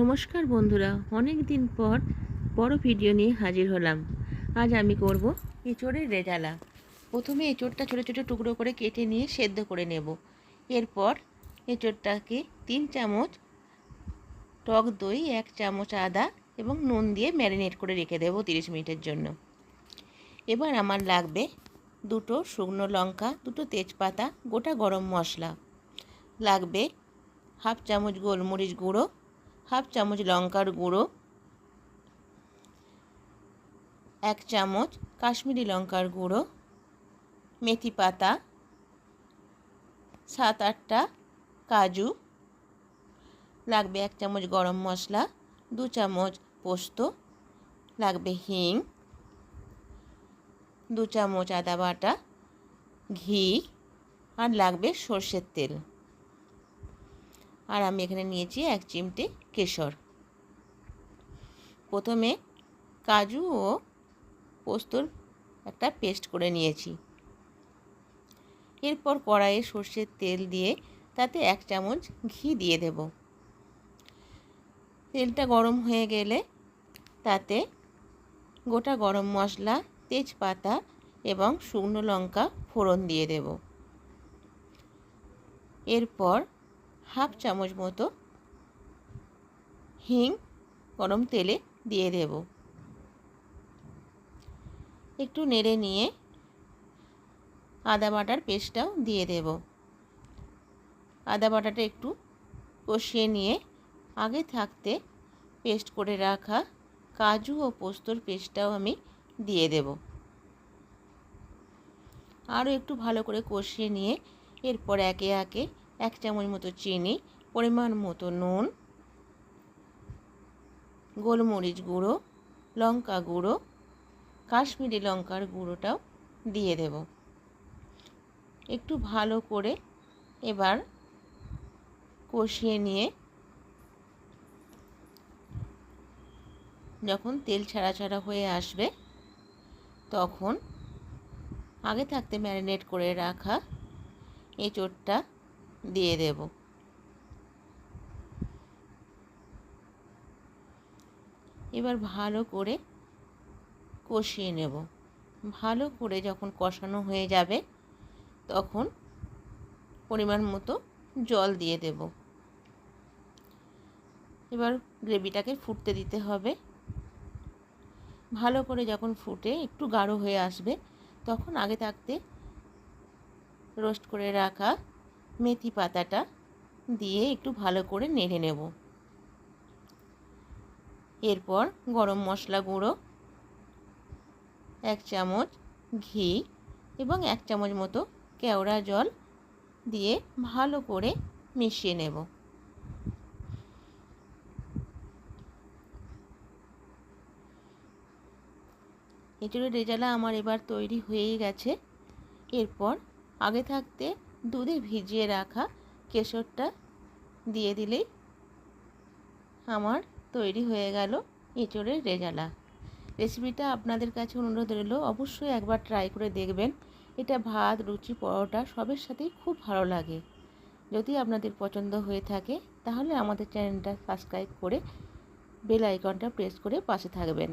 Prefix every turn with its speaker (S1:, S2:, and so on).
S1: নমস্কার বন্ধুরা অনেক দিন পর বড় ভিডিও নিয়ে হাজির হলাম। আজ আমি করব এঁচড়ের রেজালা। প্রথমে এঁচড়টা ছোটো ছোটো টুকরো করে কেটে নিয়ে সেদ্ধ করে নেব। এরপর এঁচড়টাকে তিন চামচ টক দই, এক চামচ আদা এবং নুন দিয়ে ম্যারিনেট করে রেখে দেবো তিরিশ মিনিটের জন্য। এবার আমার লাগবে দুটো শুকনো লঙ্কা, দুটো তেজপাতা, গোটা গরম মশলা। লাগবে হাফ চামচ গোলমরিচ গুঁড়ো হাফ চামচ লঙ্কার গুঁড়ো, এক চামচ কাশ্মীরি লঙ্কার গুঁড়ো, মেথি পাতা, সাত আটটা কাজু, লাগবে এক চামচ গরম মশলা, দু চামচ পোস্ত, লাগবে হিং, দু চামচ আদা বাটা, ঘি, আর লাগবে সর্ষের তেল। আর আমি এখানে নিয়েছি এক চিমটে কেশর। প্রথমে কাজু ও পোস্তর একটা পেস্ট করে নিয়েছি। এরপর কড়াইয়ে সর্ষের তেল দিয়ে তাতে এক চামচ ঘি দিয়ে দেব। তেলটা গরম হয়ে গেলে তাতে গোটা গরম মশলা, তেজপাতা এবং শুকনো লঙ্কা ফোড়ন দিয়ে দেব। এরপর হাফ চামচ মতো হিং গরম তেলে দিয়ে দেব। একটু নেড়ে নিয়ে আদা বাটার পেস্টটাও দিয়ে দেব। আদা বাটাটা একটু কষিয়ে নিয়ে আগে থাকতে পেস্ট করে রাখা কাজু ও পোস্তর পেস্টটাও আমি দিয়ে দেব। আরও একটু ভালো করে কষিয়ে নিয়ে এরপর একে একে এক চামচ মতো চিনি, পরিমাণ মতো নুন, গোলমরিচ গুঁড়ো, লঙ্কা গুঁড়ো, কাশ্মীরি লঙ্কার গুঁড়োটাও দিয়ে দেব। একটু ভালো করে এবার কষিয়ে নিয়ে যখন তেল ছাড়া ছাড়া হয়ে আসবে, তখন আগে থাকতে ম্যারিনেট করে রাখা এঁচোড়টা দিয়ে দেব। এবার ভালো করে কষিয়ে নেব। ভালো করে যখন কষানো হয়ে যাবে, তখন পরিমাণ মতো জল দিয়ে দেব। এবার গ্রেভিটাকে ফুটতে দিতে হবে। ভালো করে যখন ফুটে একটু গাঢ় হয়ে আসবে, তখন আগে থাকতে রোস্ট করে রাখা মেথি পাতাটা দিয়ে একটু ভালো করে নেড়ে নেব। এরপর গরম মশলা গুঁড়ো, এক চামচ ঘি এবং এক চামচ মতো কেওড়া জল দিয়ে ভালো করে মিশিয়ে নেব। এঁচড়ের রেজালা আমার এবার তৈরি হয়েই গেছে। এরপর আগে থাকতে দুধে ভিজিয়ে রাখা কেশরটা দিয়ে দিলেই আমার তৈরি হয়ে গেল এঁচড়ের রেজালা। রেসিপিটা আপনাদের কাছে অনুরোধ রইল, অবশ্যই একবার ট্রাই করে দেখবেন। এটা ভাত, রুচি, পরোটা সবের সাথেই খুব ভালো লাগে। যদি আপনাদের পছন্দ হয়ে থাকে, তাহলে আমাদের চ্যানেলটা সাবস্ক্রাইব করে বেল আইকনটা প্রেস করে পাশে থাকবেন।